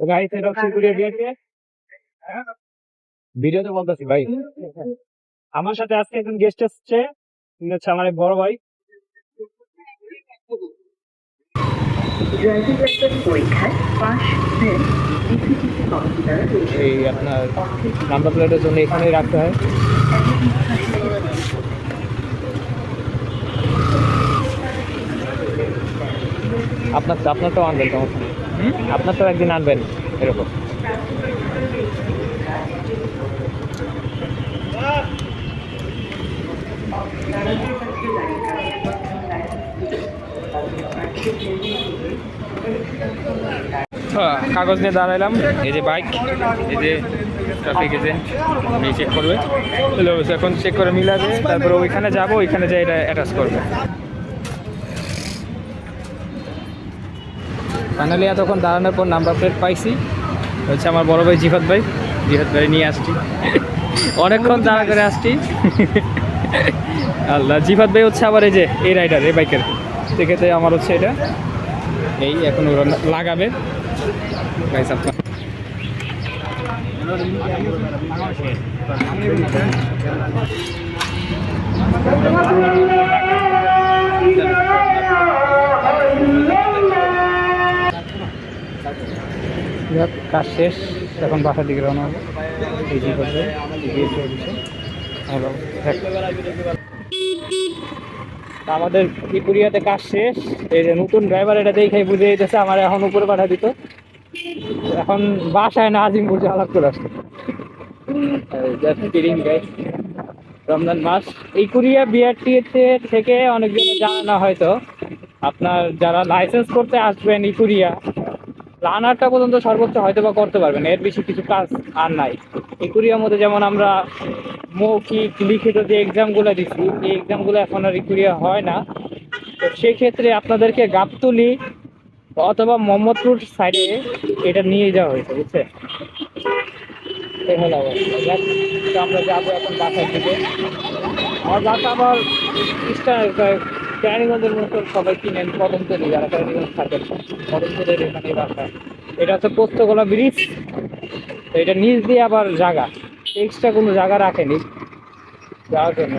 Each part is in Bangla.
গাইস এটা শিলকুড়িয়া বিয়েতে ভিডিওতে বলতেছি ভাই। আমার সাথে আজকে একজন গেস্ট এসছে হচ্ছে আমার বড় ভাই। পরীক্ষায় পাশ এই আপনার নাম্বার প্লেটের জন্য এখানেই রাখতে হয়। আপনার আপনারটাও আনবেন সমস্যা নেই তো একদিন আনবেন এরকম। হ্যাঁ, কাগজ নিয়ে দাঁড়াইলাম। এই যে বাইক এই যে ট্রাফিক এজেন্ট উনি চেক করবে এখন চেক করে মিলাবে তারপরে ওইখানে যাব ওইখানে যাই এটা অ্যাটাচ করবে। ফাইনালি এতক্ষণ দাঁড়ানোর পর নাম্বার প্লেট পাইছি। হচ্ছে আমার বড় ভাই জিহাদ ভাই। জিহাদ ভাই নিয়ে আসছি। অনেকক্ষণ দাঁড়া করে আসছি। আল্লাহ, জিহাদ ভাই হচ্ছে আবার এই যে, এই রাইডার এই বাইকের সেক্ষেত্রে আমার হচ্ছে এটা। এই এখন ওরা লাগাবে। গাইস আপনার যাক, কাজ শেষ। এখন বাসার দিকে রওনা হবে। আমাদের ত্রিপুরিয়াতে কাজ শেষ। এই যে নতুন ড্রাইভার এটা দেখে বুঝে যেতেছে আমার এখন উপরে পাঠা দিত। এখন বাসায় না আজিমপুর আলাপ করে আসতো রমজান মাস। এই কুরিয়া বিআরটি থেকে অনেকজন জানে না হয়তো। আপনার যারা লাইসেন্স করতে আসবেন এই কুরিয়া রানারটা পর্যন্ত সর্বোচ্চ হয়তো বা করতে পারবেন, এর বেশি কিছু কাজ আর নাই। এই কুরিয়ার মধ্যে যেমন আমরা মৌখিক, লিখিত যে এক্সামগুলো দিচ্ছি এই এক্সামগুলো এখন আর কুরিয়া হয় না। তো সেক্ষেত্রে আপনাদেরকে গাবতুলি অথবা মোহাম্মদপুর সাইডে এটা নিয়ে যাওয়া হয়েছে বুঝছে অবস্থা। আমরা যাব এখন বাসার দিকে। আমার বাসা আবার ক্যারিগঞ্জের মতো সবাই কিনেন কদমতলি যারা ক্যারিগঞ্জ থাকেন। কদমতলির এখানে বাসা এটা হচ্ছে পোস্তগোলা ব্রিজ। তো এটা নিচ দিয়ে আবার জায়গা। এক্সট্রা কোনো জায়গা রাখেনি যাওয়ার জন্য।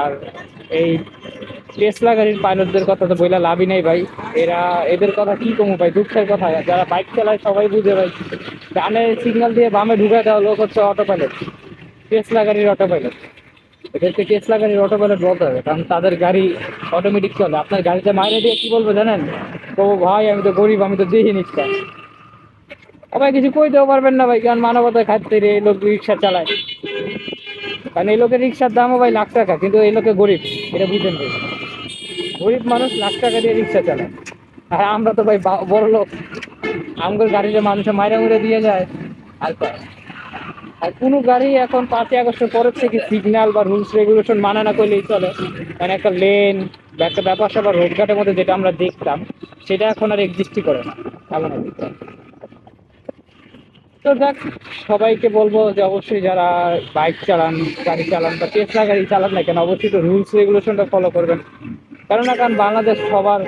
আর এই টেসলা গাড়ির পাইলটদের কথা তো বইলা লাভই নেই ভাই। এরা, এদের কথা কি কমু ভাই? দুঃখের কথা। যারা বাইক চালায় সবাই বুঝে ভাই। ডানে সিগন্যাল দিয়ে বামে ঢুকে দেওয়া লোক হচ্ছে অটো পাইলট টেসলা গাড়ির অটো পাইলট এদেরকে টেসলা গাড়ির অটো পাইলট বলতে হবে, কারণ তাদের গাড়ি অটোমেটিক চলে। আপনার গাড়িতে মাইরে দিয়ে কি বলব জানেন? ও ভাই, আমি তো গরিব, আমি তো দেখি নিচ্ছা সবাই কিছু কইতেও পারবেন না ভাই, কারণ মানবতার খাচ্ছে রে এই লোক রিক্সা চালায়। কারণ এই লোকের রিক্সার দামও ভাই লাখ টাকা, কিন্তু এই লোকে গরিব, এটা বুঝেন ভাই। গরিব মানুষ লাখ টাকা দিয়ে রিক্সা চালায়। আর আমরা তো ভাই বড় লোক আমাদের গাড়িতে মানুষে মাইরা মুড়ে দিয়ে যায়, আর। আর কোনো গাড়ি এখন পাঁচই আগস্টের পরের থেকে সিগন্যাল বা রুলস রেগুলেশন মানা না করলেই চলে। মানে একটা লেন বা একটা ব্যাপার স্যাপার রোডঘাটের মধ্যে যেটা আমরা দেখতাম, সেটা এখন আর এক্সিস্টই করে না, এমন অবস্থা। তো দেখ সবাইকে বলব যে অবশ্যই যারা বাইক চালান, গাড়ি চালান বা টেসলা গাড়ি চালান না কেন, অবশ্যই তো রুলস রেগুলেশনটা ফলো করবেন। কারণ কারণ বাংলাদেশ সবার,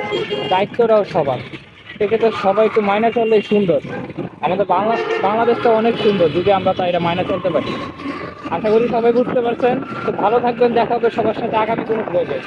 দায়িত্বটাও সবার। সেক্ষেত্রে সবাই একটু মাইনা চললেই সুন্দর। আমাদের বাংলা বাংলাদেশটা অনেক সুন্দর, যদি আমরা তাই এটা মাইনে চলতে পারি। আশা করি সবাই বুঝতে পারছেন। তো ভালো থাকবেন, দেখা হবে সবার সাথে আগামী কোনো ব্লগে